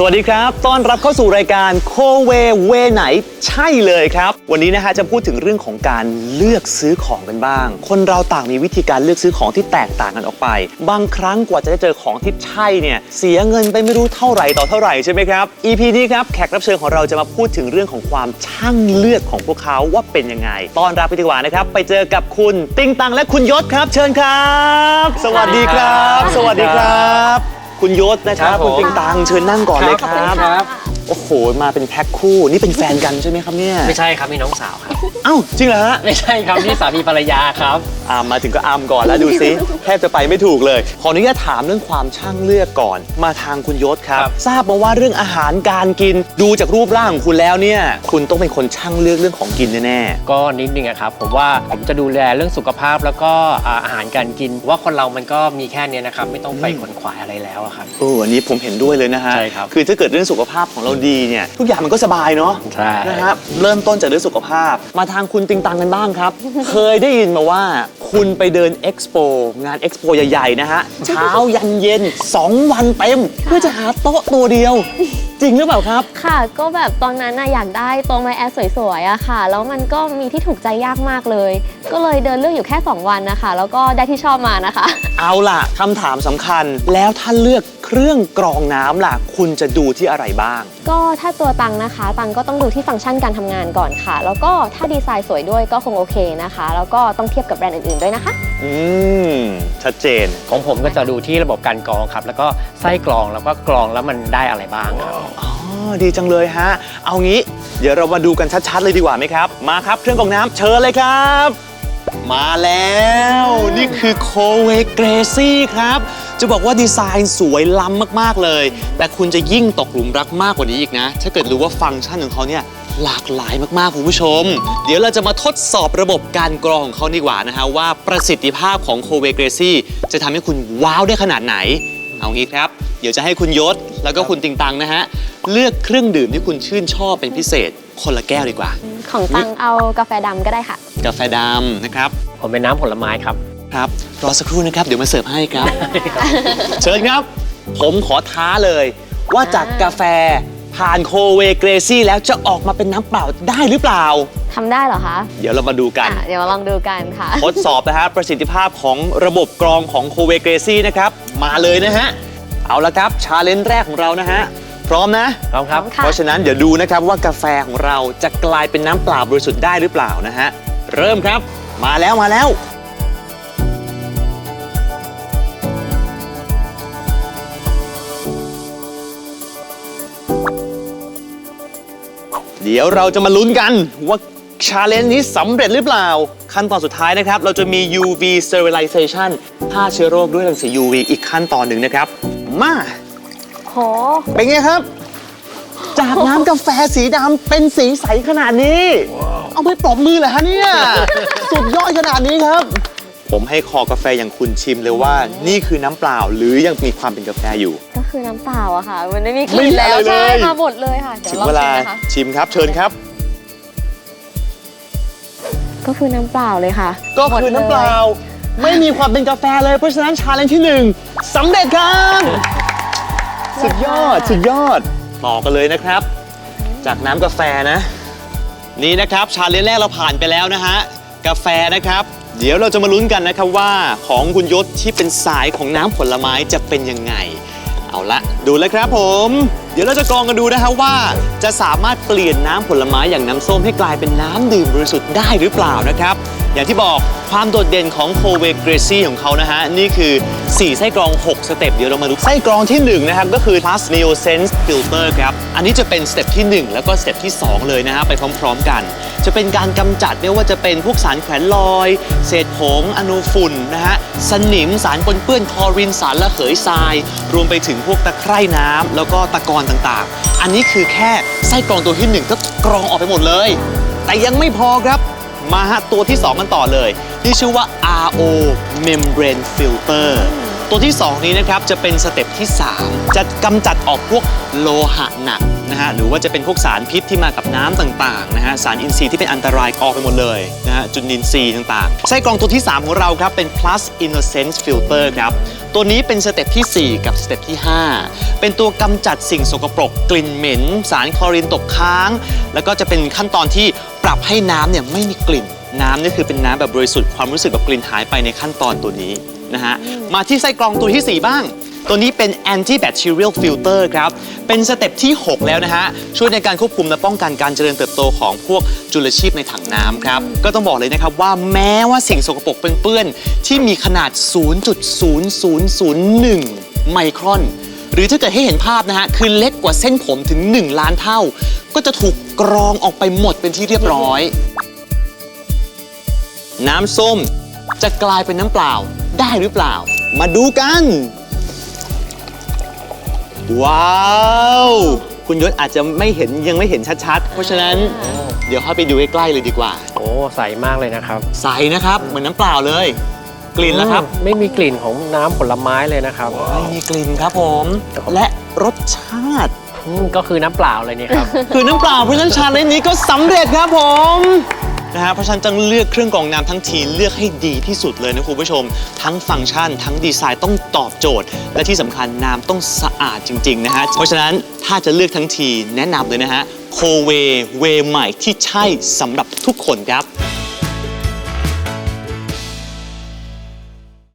สวัสดีครับ ต้อนรับเข้าสู่รายการโคเวเวไหน ใช่เลยครับ วันนี้นะฮะจะพูดถึงเรื่องของการเลือกซื้อของกันบ้าง คนเราต่างมีวิธีการเลือกซื้อของที่แตกต่างกันออกไป บางครั้งกว่าจะได้เจอของที่ใช่เนี่ยเสียเงินไปไม่รู้เท่าไหร่ต่อเท่าไหร่ใช่ไหมครับ EP นี้ครับแขกรับเชิญของเราจะมาพูดถึงเรื่องของความช่างเลือกของพวกเขาว่าเป็นยังไง ต้อนรับไปดีกว่านะครับไปเจอกับคุณติงตังและคุณยศครับ เชิญครับ สวัสดีครับ สวัสดีครับ คุณยศนะครับ ครับผม คุณติงตังเชิญนั่งก่อนเลยคขอบคุรัณบครับ โอ้โห มาเป็นแพ็คคู่ นี่เป็นแฟนกันใช่ไหมครับเนี่ย ไม่ใช่ครับนี่น้องสาวครับ เอ้าจริงเหรอฮะไม่ใช่ครับนี่สามีภรรยาครับ อามมาถึงก็อามก่อนแล้วดูซิ แทบจะไปไม่ถูกเลย ขออนุญาตถามเรื่องความช่างเลือกก่อน มาทางคุณยศครับ ครับ ทราบมาว่าเรื่องอาหารการกิน ดูจากรูปร่างของคุณแล้วเนี่ย คุณต้องเป็นคนช่างเลือกเรื่องของกินแน่ก็นิดนึงอะครับผมว่าผมจะดูแลเรื่องสุขภาพแล้วก็อ่าอาหารการกินเพราะว่าคนเรามันก็มีแค่เนี้ยนะครับ ไม่ต้องไปขวนขวายอะไรแล้วอะครับๆเอออันนี้ผมเห็นด้วยเลยนะฮะใช่ครับ คือถ้าเกิดเรื่องสุขภาพของเราดีเนี่ยทุกอย่างมันก็สบายเนาะใช่ นะครับเริ่มต้นจากเรื่องสุขภาพ มาทางคุณติงตังกันบ้างครับ เคยได้ยินมาว่าคุณไปเดินเอ็กซ์โปงานเอ็กซ์โปใหญ่ๆนะฮะเช้ายันเย็น 2 วันเต็ม เพื่อจะหาโต๊ะตัวเดียว จริงหรือเปล่าครับ ค่ะ ก็แบบตอนนั้นน่ะอยากได้โต๊ะไม้แอร์สวยๆอะค่ะ แล้วมันก็มีที่ถูกใจยากมากเลย ก็เลยเดินเลือกอยู่แค่ 2 วันนะคะ แล้วก็ได้ที่ชอบมานะคะ เอาล่ะคำถามสำคัญแล้วถ้าเลือก เครื่องกรองน้ำล่ะ คุณจะดูที่อะไรบ้าง ก็ถ้าตัวตังนะคะ ตังก็ต้องดูที่ฟังก์ชันการทำงานก่อนค่ะ แล้วก็ถ้าดีไซน์สวยด้วยก็คงโอเคนะคะ แล้วก็ต้องเทียบกับแบรนด์อื่นๆด้วยนะคะ อืม ชัดเจน ของผมก็จะดูที่ระบบการกรองครับ แล้วก็ไส้กรองแล้วก็กรองแล้วมันได้อะไรบ้างครับ อ๋อ ดีจังเลยฮะ เอางี้ เดี๋ยวเรามาดูกันชัดๆ เลยดีกว่าไหมครับ มาครับเครื่องกรองน้ำเชิญเลยครับ มาแล้ว นี่คือโคเวเกรซี่ครับ จะบอกว่าดีไซน์สวยล้ำมากๆเลย แต่คุณจะยิ่งตกหลุมรักมากกว่านี้อีกนะ ถ้าเกิดรู้ว่าฟังก์ชันของเขาเนี่ยหลากหลายมากๆ คุณผู้ชม เดี๋ยวเราจะมาทดสอบระบบการกรองของเขาดีกว่านะฮะว่าประสิทธิภาพของโคเวเกรซี่จะทำให้คุณว้าวได้ขนาดไหน เอางี้ครับ เดี๋ยวจะให้คุณยศ แล้วก็คุณติงตังนะฮะ เลือกเครื่องดื่มที่คุณชื่นชอบเป็นพิเศษ คนละแก้วดีกว่า ของตังเอากาแฟดำก็ได้ค่ะ กาแฟดำนะครับ ผมเป็นน้ำผลไม้ครับ ครับรอสักครู่นะครับ เดี๋ยวมาเสิร์ฟให้ครับ เชิญครับ ผมขอท้าเลย ว่าจากกาแฟผ่านโคเวเกรซี่แล้วจะออกมาเป็นน้ำเปล่าได้หรือเปล่า ทำได้เหรอคะเดี๋ยวเรามาดูกัน อะเดี๋ยวมาลองดูกันค่ะ ทดสอบนะฮะประสิทธิภาพของระบบกรองของโคเวเกรซี่นะครับ มาเลยนะฮะ เอาละครับชาเลนจ์แรกของเรานะฮะ พร้อมนะ พร้อมครับค่ะ เพราะฉะนั้นเดี๋ยวดูนะครับว่ากาแฟของเราจะกลายเป็นน้ำเปล่าบริสุทธิ์ได้หรือเปล่านะฮะ เริ่มครับ มาแล้วมาแล้ว เดี๋ยวเราจะมาลุ้นกันว่าชาเลนจ์นี้สำเร็จหรือเปล่า ขั้นตอนสุดท้ายนะครับ เราจะมี UV sterilization ฆ่าเชื้อโรคด้วยรังสี UV อีกขั้นตอนหนึ่งนะครับ มา โห เป็นไงครับ จากน้ำกาแฟสีดำเป็นสีใสขนาดนี้ เอาไปปรบมือเหรอฮะเนี่ย สุดยอดขนาดนี้ครับ ผมให้คอกาแฟอย่างคุณชิมเลยว่า นี่คือน้ำเปล่าหรือยังมีความเป็นกาแฟอยู่ ก็คือน้ำเปล่าอะค่ะ มันไม่มีกไม่ลิ่มีนแล้วอะไรเลยใช่ค่ะหมดเลยค่ะดี๋ยถึงลองเวลาชิมนะคะ ชิมครับเชิญครับ ก็คือน้ำเปล่าเลยค่ะก็คือน้ำเปล่าไม่มีความเป็นกาแฟเลย เพราะฉะนั้นชาเลนจ์ที่หนึ่งสำเร็จครับสุดยอดสุดยอดต่อกันเลยนะครับ จากน้ำกาแฟนะ นี่นะครับชาเลนจ์แรกเราผ่านไปแล้วนะฮะกาแฟนะครับ เดี๋ยวเราจะมาลุ้นกันนะครับว่าของคุณยศที่เป็นสายของน้ำผลไม้จะเป็นยังไง เอาละดูเลยครับผม เดี๋ยวเราจะกรองกันดูนะครับว่า จะสามารถเปลี่ยนน้ำผลไม้อย่างน้ำส้มให้กลายเป็นน้ำดื่มบริสุทธิ์ได้หรือเปล่านะครับ อย่างที่บอกความโดดเด่นของโคเวเกรซี่ของเขานะฮะ นี่คือ 4 ไส้กรอง 6 สเต็ปเดี๋ยวเรามาดูไส้กรองที่ 1 นะครับ ก็คือ Plus Neo Sense Filter ครับ อันนี้จะเป็นสเต็ปที่ 1 แล้วก็สเต็ปที่ 2 เลยนะฮะ ไปพร้อมๆกัน จะเป็นการกำจัดไม่ว่าจะเป็นพวกสารแขวนลอย เศษผงอนูฝุ่นนะฮะ สนิมสารปนเปื้อนคลอรินสารระเหยทราย รวมไปถึงพวกตะไคร่น้ำแล้วก็ตะกอนต่างๆ อันนี้คือแค่ไส้กรองตัวที่หนึ่งก็กรองออกไปหมดเลย แต่ยังไม่พอครับ มาฮะตัวที่ 2 กันต่อเลย ที่ชื่อว่า RO Membrane Filter ตัวที่ 2 นี้นะครับจะเป็นสเต็ปที่ 3 จะกำจัดออกพวกโลหะหนักนะฮะหรือว่าจะเป็นพวกสารพิษที่มากับน้ำต่างๆนะฮะสารอินทรีย์ที่เป็นอันตรายออกไปหมดเลยนะฮะจุลินทรีย์ต่างๆไส้กรองตัวที่ 3 ของเราครับเป็น Plus Innocence Filter ครับตัวนี้เป็นสเต็ปทีสี่4 กับสเต็ปที่ 5 เป็นตัวกำจัดสิ่งสกปรก กลิ่นเหม็น สารคลอรีนตกค้าง แล้วก็จะเป็นขั้นตอนที่ รับให้น้ำเนี่ยไม่มีกลิ่น น้ำนี่คือเป็นน้ำแบบบริสุทธิ์ความรู้สึกแบบกลิ่นหายไปในขั้นตอนตัวนี้นะฮะมาที่ไส้กรองตัวที่ 4 บ้าง ตัวนี้เป็น antibacterial filter ครับ เป็นสเต็ปที่ 6 แล้วนะฮะ ช่วยในการควบคุมและป้องกันการเจริญเติบโตของพวกจุลชีพในถังน้ำครับ ก็ต้องบอกเลยนะครับว่าแม้ว่าสิ่งสกปรกเปื้อนๆ ที่มีขนาด 0.0001 ไมครอน หรือถ้าเกิดให้เห็นภาพนะฮะ คือเล็กกว่าเส้นผมถึง 1 ล้านเท่า ก็จะถูกกรองออกไปหมดเป็นที่เรียบร้อย น้ำส้มจะกลายเป็นน้ำเปล่าได้หรือเปล่า มาดูกัน ว้าว คุณยศอาจจะไม่เห็นยังไม่เห็นชัดๆ เพราะฉะนั้นเดี๋ยวเข้าไปดูใกล้ๆเลยดีกว่า โอ้ใสมากเลยนะครับ ใสนะครับ เหมือนน้ำเปล่าเลย กลิ่นแล้วครับ อืมไม่มีกลิ่นของน้ำผลไม้เลยนะครับ ไม่มีกลิ่นครับผม และรสชาติ อืมก็คือน้ำเปล่าเลยเนี่ยครับ คือน้ำเปล่าเพราะฉะนั้นชาเลนจ์นี้ก็สำเร็จครับผมนะฮะเพราะฉะนันต้องเลือกเครื่องกรองน้ำทั้งทีเลือกให้ดีที่สุดเลยนะคุณผู้ชม ทั้งฟังก์ชัน ทั้งดีไซน์ต้องตอบโจทย์ และที่สำคัญน้ำต้องสะอาดจริงๆนะฮะเพราะฉะนั้นถ้าจะเลือกทั้งทีแนะนำเลยนะฮะโคเวเวใหม่ที่ใช่สำหรับทุกคนครับ